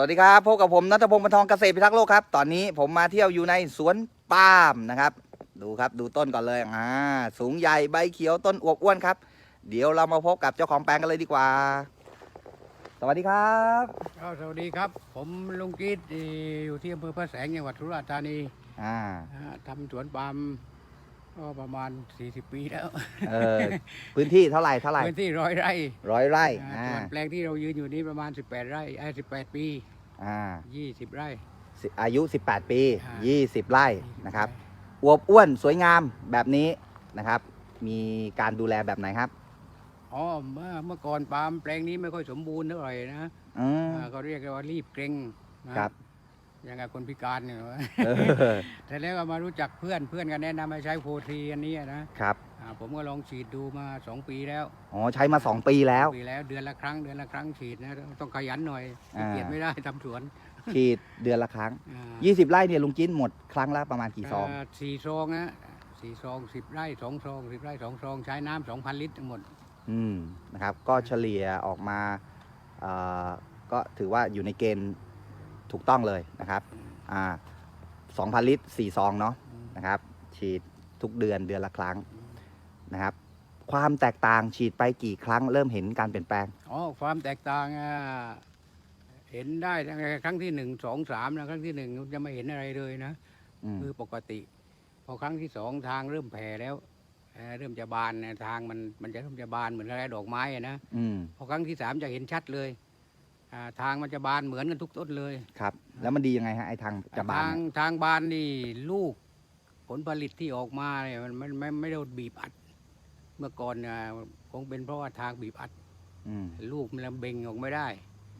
วัสดีครับพบกับผมนัทพงศ์บรรทองเกษตรพิทักษ์โลกครับ ตอนนี้ผมมาเที่ยวอยู่ในสวนปาล์มนะครับ ดูครับดูต้นก่อนเลยอ่าสูงใหญ่ใบเขียวต้นอวบอ้วนครับ เดี๋ยวเรามาพบกับเจ้าของแปลงกันเลยดีกว่า สวัสดีครับก็สวัสดีครับ ผมลุงกีดเอ่ออยู่ที่อำเภอพระแสงจังหวัดสุราษฎร์ธานีอ่านะฮะทำสวนปาล์ม ก็ประมาณ 40 ปีแล้วเออพื้นที่เท่าไหร่เท่าไหร่พื้นที่ร้อยไร่ร้อยไร่อ่าอ่าส่วนแปลงที่เรายืนอยู่นี้ประมาณ 18 ไร่ไอ้18 ปีอ่า20 ไร่สิอายุ 18 ปีอ่า20 ไร่นะครับอวบอ้วนสวยงามแบบนี้นะครับ มีการดูแลแบบไหนครับอ๋อเมื่อเมื่อก่อนปาล์มแปลงนี้ไม่ค่อยสมบูรณ์เท่าไหร่นะอืมอ่าเขาเรียกกันว่ารีบเกรงนะครับอ ย่างกับคนพิการเนี่ยเออแต่แล้วก็มารู้จักเพื่อนเพื่อนก็แนะนำให้ใช้โฟทีอันนี้นะครับอ่าผมก็ลองฉีดดูมา 2 ปีแล้วอ๋อใช้มา 2 ปีแล้ว ปีแล้วเดือนละครั้งเดือนละครั้งฉีดนะต้องขยันหน่อยอ่าขี้เกียจไม่ได้ทำสวน ฉีดเดือนละครั้งอ่า20 ไร่เนี่ยลุงจิ้นหมดครั้งละประมาณกี่ซองเสี่ซองนะสี่ซองสิบไร่สองซองสิบไร่สองซองใช้น้ำสองพันลิตรทั้งหมด อืมนะครับ ก็เฉลี่ยออกมาเอ่อก็ถือว่าอยู่ในเกณฑ์ ถูกต้องเลยนะครับอ่า2,000ลิตร4ซองเนาะนะครับ ฉีดทุกเดือนเดือนละครั้งนะครับ ความแตกต่างฉีดไปกี่ครั้ง เริ่มเห็นการเปลี่ยนแปลงอ๋อความแตกต่างอะเห็นได้ตั้งแต่ครั้งที่หนึ่งสองสามนะครั้งที่หนึ่งจะไม่เห็นอะไรเลยนะอืมคือปกติ พอครั้งที่สองทางเริ่มแผ่แล้วเอ่อเริ่มจะบานนะทางมันมันจะเริ่มจะบานเหมือนอะไรดอกไม้อะนะอืมพอครั้งที่สามจะเห็นชัดเลย อ่าทางมันจะบานเหมือนกันทุกต้นเลยครับ แล้วมันดียังไงฮะไอ้ทางจะบานทางเนี่ยทางบานนี่ลูกผลผลิตที่ออกมาเนี่ยมันมันไม่ไม่ได้บีบอัด เมื่อก่อนน่ะคงเป็นเพราะว่าทางบีบอัด อืมลูกมันเบ่งออกไม่ได้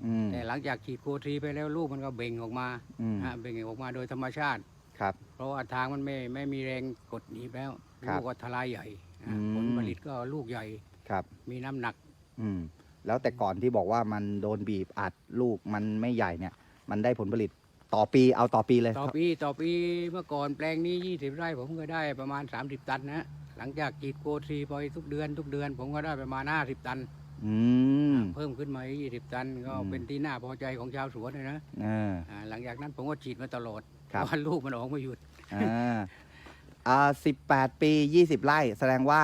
อืมแต่หลังจากฉีดโคทรีไปแล้วลูกมันก็เบ่งออกมาอืมฮะเบ่งออกมาโดยธรรมชาติ ครับ เพราะว่าทางมันไม่ไม่มีแรงกดหนีบแล้วครับลูกก็ทลายใหญ่นะอืม ผลผลิตก็ลูกใหญ่ ครับ มีน้ำหนักอืม แล้วแต่ก่อนที่บอกว่ามันโดนบีบอัดลูกมันไม่ใหญ่เนี่ย มันได้ผลผลิตต่อปีเอาต่อปีเลย ต่อปีต่อปีเมื่อก่อนแปลงนี้ 20 ไร่ผมก็ได้ประมาณ 30 ตันนะหลังจากฉีดโคทรีไปทุกเดือนทุกเดือน ผมก็ได้ประมาณ 50 ตันอืม เพิ่มขึ้นมาอีก20 ตันก็อืม เป็นที่น่าพอใจของชาวสวนเลยนะเออ อ่าหลังจากนั้นผมก็ฉีดมาตลอดครับเพราะว่าลูกมันออกไม่หยุด อ่าอ่าสิบแปดปียี่สิบไร่ แสดงว่า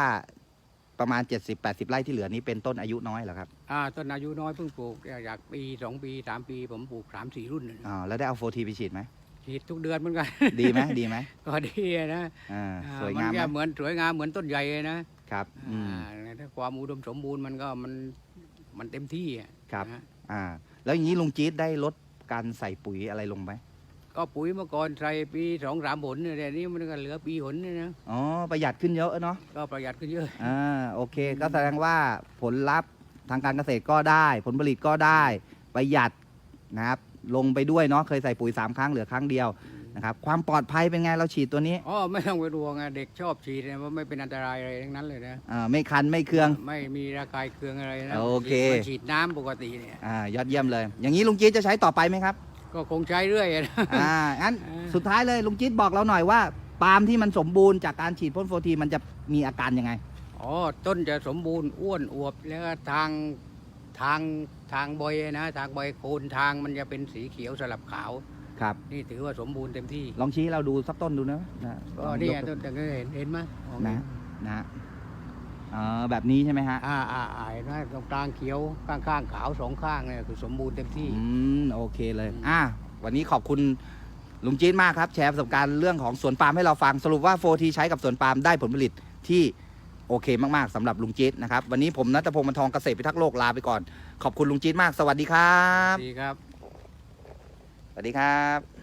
ประมาณเจ็ดสิบแปดสิบไร่ที่เหลือนี้เป็นต้นอายุน้อยเหรอครับอ่าต้นอายุน้อยเพิ่งปลูกอยากปี2ปี3ปี ผมปลูก3 4รุ่นนะอ่าแล้วได้เอาโฟทีไปฉีดไหม ฉีดทุกเดือนเหมือนกัน ดีไหมดีไหมก็ดีนะอ่าอ่าสวยมังามไหมก็เหมือนสวยงามเหมือนต้นใหญ่เลยนะครับอืม อ่าถ้าความอุดมสมบูรณ์มันก็มันมันเต็มที่อะครับ นะอ่า แล้วอย่างนี้ลุงจี๊ดได้ลดการใส่ปุ๋ยอะไรลงไหม ก็ปุ๋ยเมื่อก่อนใส่ปีสองสามผลเนี่ยแต่นี้มันก็เหลือปีผลเนี่ยนะอ๋อประหยัดขึ้นเยอะเนาะก็ประหยัดขึ้นเยอะอ่าโอเค ก็แสดงว่าผลลัพธ์ทางการเกษตรก็ได้ ผลผลิตก็ได้ประหยัดนะครับลงไปด้วยเนาะเคยใส่ปุ๋ย3ครั้งเหลือครั้งเดียวนะครับความปลอดภัยเป็นไงเราฉีดตัวนี้อ๋อไม่ต้องไปดวงอะเด็กชอบฉีดเนี่ยเพราะไม่เป็นอันตรายอะไรทั้งนั้นเลยนะอ่าไม่คันไม่เคืองไม่มีระคายเคืองอะไรนะโอเคฉีดมาฉีดน้ำปกติเนี่ยอ่ายอดเยี่ยมเลย อย่างนี้ลุงจี๊ดจะใช้ต่อไปไหมครับ ก็คงใช้เรื่อยนะ อ่างั้นอ่าสุดท้ายเลยลุงจี๊ดบอกเราหน่อยว่า ปาล์มที่มันสมบูรณ์จากการฉีดพ่นโฟทีมันจะมีอาการยังไง อ๋อต้นจะสมบูรณ์อ้วนอวบแล้วก็ทางทางทางใบนะ ทางใบโคนทางมันจะเป็นสีเขียวสลับขาว ครับ นี่ถือว่าสมบูรณ์เต็มที่ลองชี้ให้เราดูสักต้นดูนะนะก็ลองนี่ยไงกต้นแต่ก็เห็นเห็นไหมมองนะเห็นนะ ฮะอ่าแบบนี้ใช่ไหมฮะอ่าอ่าอ่าเห็นไหมตรงกลางเขียวข้างข้างๆขาวสองข้างเนี่ยคือสมบูรณ์เต็มที่ อืมโอเคเลยอืม อะวันนี้ขอบคุณลุงจี๊ดมากครับ แชร์ประสบการณ์เรื่องของสวนปาล์มให้เราฟังสรุปว่าโฟทีใช้กับสวนปาล์มได้ผลผลิตที่โอเคมากๆสำหรับลุงจี๊ดนะครับวันนี้ผมนัทพงศ์บรรทองเกษตรพิทักษ์โลกลาไปก่อน ขอบคุณลุงจี๊ดมากสวัสดีครับ ดีครับ สวัสดีครับ